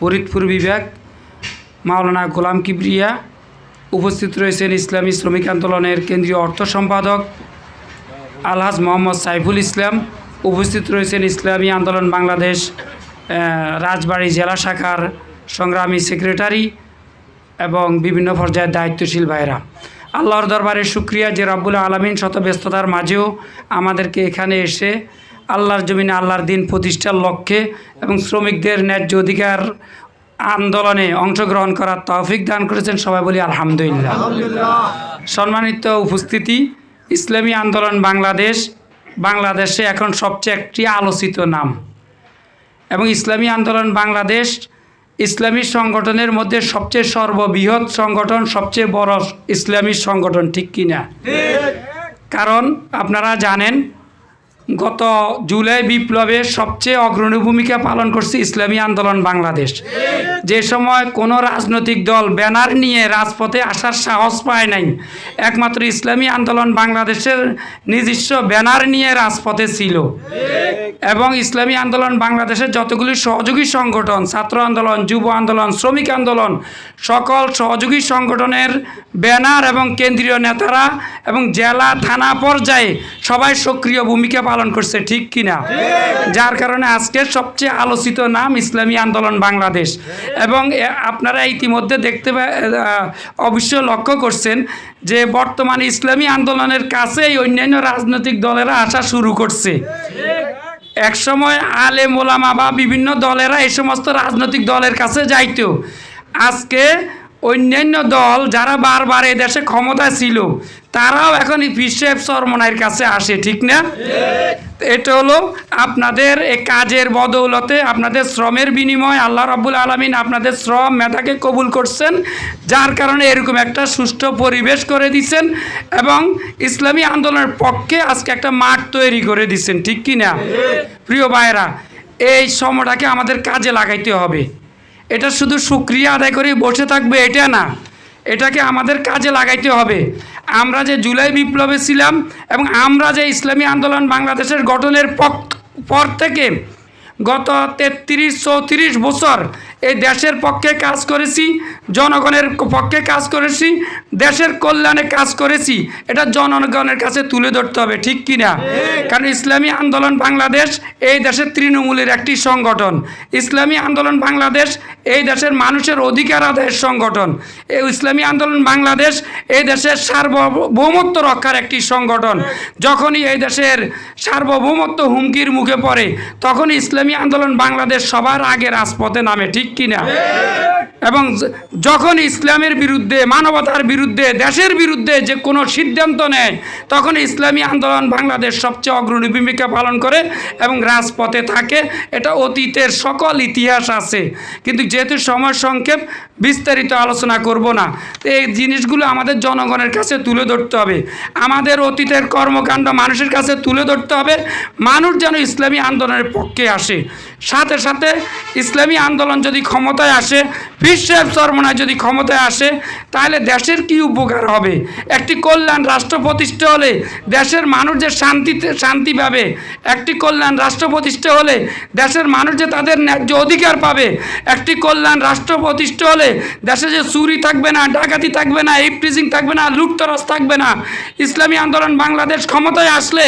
ফরিদপুর বিভাগ, মাওলানা গোলাম কিবরিয়া, উপস্থিত রয়েছেন ইসলামী শ্রমিক আন্দোলনের কেন্দ্রীয় অর্থ সম্পাদক আলহাজ মোহাম্মদ সাইফুল ইসলাম, উপস্থিত রয়েছেন ইসলামী আন্দোলন বাংলাদেশ রাজবাড়ী জেলা শাখার সংগ্রামী সেক্রেটারি এবং বিভিন্ন পর্যায়ের দায়িত্বশীল ভাইরা আল্লাহর দরবারে শুক্রিয়া যে রব্বুল আলমিন শত ব্যস্ততার মাঝেও আমাদেরকে এখানে এসে আল্লাহর জমিনে আল্লাহর দিন প্রতিষ্ঠার লক্ষ্যে এবং শ্রমিকদের ন্যায্য অধিকার আন্দোলনে অংশগ্রহণ করার তৌফিক দান করেছেন। সবাই বলি আলহামদুলিল্লাহ। সম্মানিত উপস্থিতি ইসলামী আন্দোলন বাংলাদেশ বাংলাদেশে এখন সবচেয়ে একটি আলোচিত নাম। এবং ইসলামী আন্দোলন বাংলাদেশ ইসলামী সংগঠনের মধ্যে সবচেয়ে সর্ববৃহৎ সংগঠন সবচেয়ে বড় ইসলামী সংগঠন ঠিক কিনা? কারণ আপনারা জানেন গত জুলাই বিপ্লবে সবচেয়ে অগ্রণী ভূমিকা পালন করছে ইসলামী আন্দোলন বাংলাদেশ। যে সময় কোনো রাজনৈতিক দল ব্যানার নিয়ে রাজপথে আসার সাহস পায় নাই, একমাত্র ইসলামী আন্দোলন বাংলাদেশের নিজস্ব ব্যানার নিয়ে রাজপথে ছিল। এবং ইসলামী আন্দোলন বাংলাদেশের যতগুলি সহযোগী সংগঠন, ছাত্র আন্দোলন, যুব আন্দোলন, শ্রমিক আন্দোলন, সকল সহযোগী সংগঠনের ব্যানার এবং কেন্দ্রীয় নেতারা এবং জেলা থানা পর্যায়ে সবাই সক্রিয় ভূমিকা পালন করছে, ঠিক কিনা? যার কারণে আজকের সবচেয়ে আলোচিত নাম ইসলামী আন্দোলন বাংলাদেশ। এবং আপনারা ইতিমধ্যে দেখতে অবশ্য লক্ষ্য করছেন যে বর্তমানে ইসলামী আন্দোলনের কাছেই অন্যান্য রাজনৈতিক দলেরা আসা শুরু করছে। একসময় আলে মোলামা বা বিভিন্ন দলেরা এই সমস্ত রাজনৈতিক দলের কাছে যাইতো। আজকে অন্যান্য দল যারা বারবার এ দেশে ক্ষমতায় ছিল তারাও এখন পিসেব সরমনাইয়ের কাছে আসে ঠিক না? এটা হলো আপনাদের কাজের বদৌলতে আপনাদের শ্রমের বিনিময় আল্লাহ রাব্বুল আলমিন আপনাদের শ্রম মেধাকে কবুল করছেন যার কারণে এরকম একটা সুষ্ঠু পরিবেশ করে দিচ্ছেন এবং ইসলামী আন্দোলনের পক্ষে আজকে একটা মাঠ তৈরি করে দিচ্ছেন ঠিক কি না প্রিয় ভাইরা এই সময়টাকে আমাদের কাজে লাগাইতে হবে। এটা শুধু সুক্রিয়া আদায় করে বসে থাকবে এটা না। এটাকে আমাদের কাজে লাগাইতে হবে। আমরা যে জুলাই বিপ্লবে ছিলাম এবং আমরা যে ইসলামী আন্দোলন বাংলাদেশের গঠনের পর থেকে গত তেত্রিশ চৌত্রিশ বছর এই দেশের পক্ষে কাজ করেছি জনগণের পক্ষে কাজ করেছি দেশের কল্যাণে কাজ করেছি এটা জনগণের কাছে তুলে ধরতে হবে ঠিক কি না? কারণ ইসলামী আন্দোলন বাংলাদেশ এই দেশের তৃণমূলের একটি সংগঠন। ইসলামী আন্দোলন বাংলাদেশ এই দেশের মানুষের অধিকার আদায়ের সংগঠন। এই ইসলামী আন্দোলন বাংলাদেশ এই দেশের সার্বভৌমত্ব রক্ষার একটি সংগঠন। যখনই এই দেশের সার্বভৌমত্ব হুমকির মুখে পড়ে তখন ইসলামী আন্দোলন বাংলাদেশ সবার আগে রাজপথে নামে, ঠিক কিনা? এবং যখন ইসলামের বিরুদ্ধে, মানবতার বিরুদ্ধে, দেশের বিরুদ্ধে যে কোনো সিদ্ধান্ত নেয় তখন ইসলামী আন্দোলন বাংলাদেশ সবচেয়ে অগ্রণী ভূমিকা পালন করে এবং রাজপথে থাকে। এটা অতীতের সকল ইতিহাস আছে। কিন্তু যেহেতু সময় সংক্ষেপ, বিস্তারিত আলোচনা করব না। এই জিনিসগুলো আমাদের জনগণের কাছে তুলে ধরতে হবে। আমাদের অতীতের কর্মকাণ্ড মানুষের কাছে তুলে ধরতে হবে। মানুষ যেন ইসলামী আন্দোলনের পক্ষে আসে। সাথে সাথে ইসলামী আন্দোলন যদি ক্ষমতায় আসে সাহেব সরমনায় যদি ক্ষমতায় আসে, তাহলে দেশের কি উপকার হবে? একটি কল্যাণ রাষ্ট্র প্রতিষ্ঠা হলে দেশের মানুষ যে শান্তিতে, শান্তি পাবে। একটি কল্যাণ রাষ্ট্র প্রতিষ্ঠা হলে দেশের মানুষ যে তাদের ন্যায্য অধিকার পাবে। একটি কল্যাণ রাষ্ট্র প্রতিষ্ঠা হলে দেশে যে চুরি থাকবে না, ডাকাতি থাকবে না ইফটিজিং থাকবে না, লুটতরাজ থাকবে না। ইসলামী আন্দোলন বাংলাদেশ ক্ষমতায় আসলে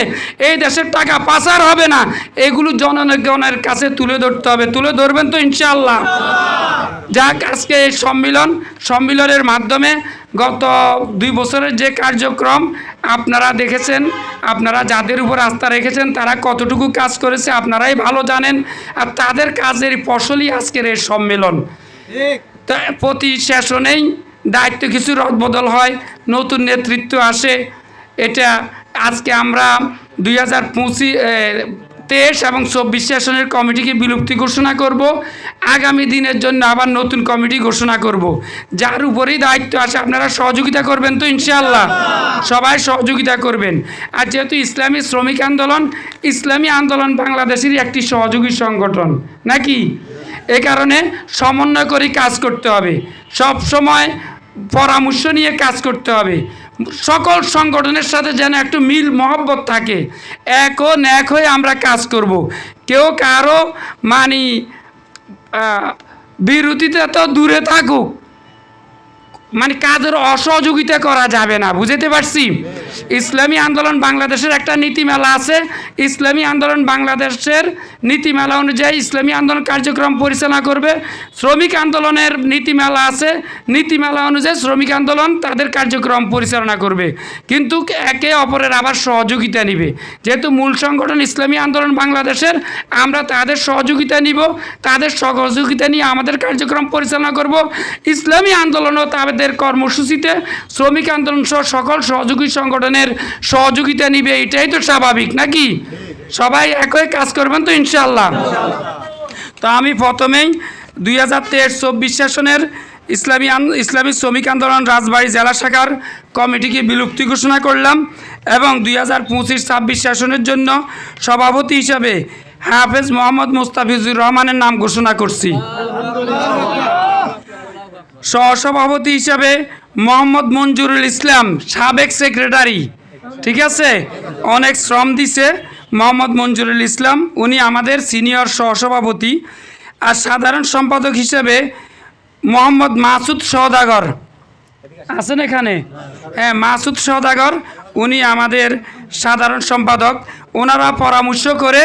এই দেশের টাকা পাচার হবে না। এগুলো জনগণের কাছে তুলে ধরতে হবে। তুলে ধরবেন তো ইনশাল্লাহ যাক আজকে এই সম্মিলন সম্মিলনের মাধ্যমে গত দুই বছরের যে কার্যক্রম আপনারা দেখেছেন আপনারা যাদের উপর আস্থা রেখেছেন তারা কতটুকু কাজ করেছে আপনারাই ভালো জানেন। আর তাদের কাজের ফসলই আজকের এই সম্মেলন। তা প্রতি সেশনেই দায়িত্ব কিছু রদবদল হয় নতুন নেতৃত্ব আসে। এটা আজকে আমরা দুই হাজার পঁচিশ তেইশ এবং চব্বিশ সেশনের কমিটিকে বিলুপ্তি ঘোষণা করব। আগামী দিনের জন্য আবার নতুন কমিটি ঘোষণা করব। যার উপরেই দায়িত্ব আছে, আপনারা সহযোগিতা করবেন তো ইনশাআল্লাহ। সবাই সহযোগিতা করবেন। আর যেহেতু ইসলামী শ্রমিক আন্দোলন, ইসলামী আন্দোলন বাংলাদেশেরই একটি সহযোগী সংগঠন, নাকি? এ কারণে সমন্বয় করে কাজ করতে হবে। সব সময় পরামর্শ নিয়ে কাজ করতে হবে। সকল সংগঠনের সাথে যেন একটু মিল, মহব্বত থাকে। এক ও ন্যাক হয়ে আমরা কাজ করব। কেউ কারও মানি বিরতিতে তো দূরে থাকুক। মানে কাজের অসহযোগিতা করা যাবে না বুঝতে পারছি? ইসলামী আন্দোলন বাংলাদেশের একটা নীতিমেলা আছে। ইসলামী আন্দোলন বাংলাদেশের নীতিমেলা অনুযায়ী ইসলামী আন্দোলন কার্যক্রম পরিচালনা করবে। শ্রমিক আন্দোলনের নীতিমেলা আছে। নীতিমেলা অনুযায়ী শ্রমিক আন্দোলন তাদের কার্যক্রম পরিচালনা করবে। কিন্তু একে অপরের আবার সহযোগিতা নিবে। যেহেতু মূল সংগঠন ইসলামী আন্দোলন বাংলাদেশের, আমরা তাদের সহযোগিতা নিব। তাদের সহযোগিতা নিয়ে আমাদের কার্যক্রম পরিচালনা করব। ইসলামী আন্দোলনও তাদের কর্মসূচিতে শ্রমিক আন্দোলন সহ সকল সহযোগী সংগঠনের সহযোগিতা নিবে, এটাই তো স্বাভাবিক, নাকি? সবাই একই কাজ করবেন তো ইনশাল্লাহ তো আমি প্রথমেই দুই হাজার তেইশ চব্বিশ সেশনের ইসলামী ইসলামী শ্রমিক আন্দোলন রাজবাড়ী জেলা শাখার কমিটিকে বিলুপ্তি ঘোষণা করলাম এবং দুই হাজার পঁচিশ ছাব্বিশ সেশনের জন্য সভাপতি হিসাবে হাফেজ মোহাম্মদ মুস্তাফিজুর রহমানের নাম ঘোষণা করছি। সহসভাপতি হিসাবে মোহাম্মদ মঞ্জুরুল ইসলাম, সাবেক সেক্রেটারি। ঠিক আছে? অনেক শ্রম দিছে মোহাম্মদ মঞ্জুরুল ইসলাম। উনি আমাদের সিনিয়র সহসভাপতি। আর সাধারণ সম্পাদক হিসেবে মোহাম্মদ মাসুদ সওদাগর। আছেন এখানে? হ্যাঁ মাসুদ সওদাগর। উনি আমাদের সাধারণ সম্পাদক। ওনারা পরামর্শ করে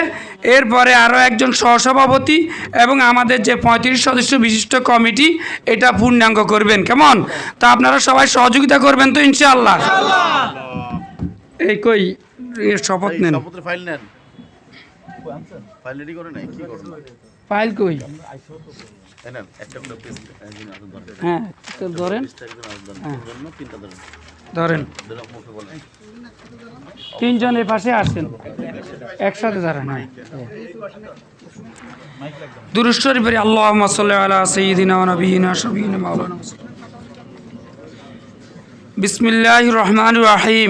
এরপরে আরও একজন সহসভাপতি এবং আমাদের যে পঁয়ত্রিশ সদস্য বিশিষ্ট কমিটি এটা পূর্ণাঙ্গ করবেন। কেমন? তা আপনারা সবাই সহযোগিতা করবেন তো ইনশাআল্লাহ। এই কই? শপথ নেন। ফাইল নেন। ফাইল রেডি করে নাই কি করুন ফাইল কই? এই নেন একটা করে পেজ একজন আরেকজন ধরেন। হ্যাঁ ধরেন। ধরেন। বলেন। তিনজন এ পাশে আসেন। একসাথে দাঁড়ান হ্যাঁ। দুরুদ শরীফের আল্লাহ সাল্লি আলা সাইয়্যিদিনা ওয়া নবিয়িনা মাওলানা বিসমিল্লাহ রহমান রহিম।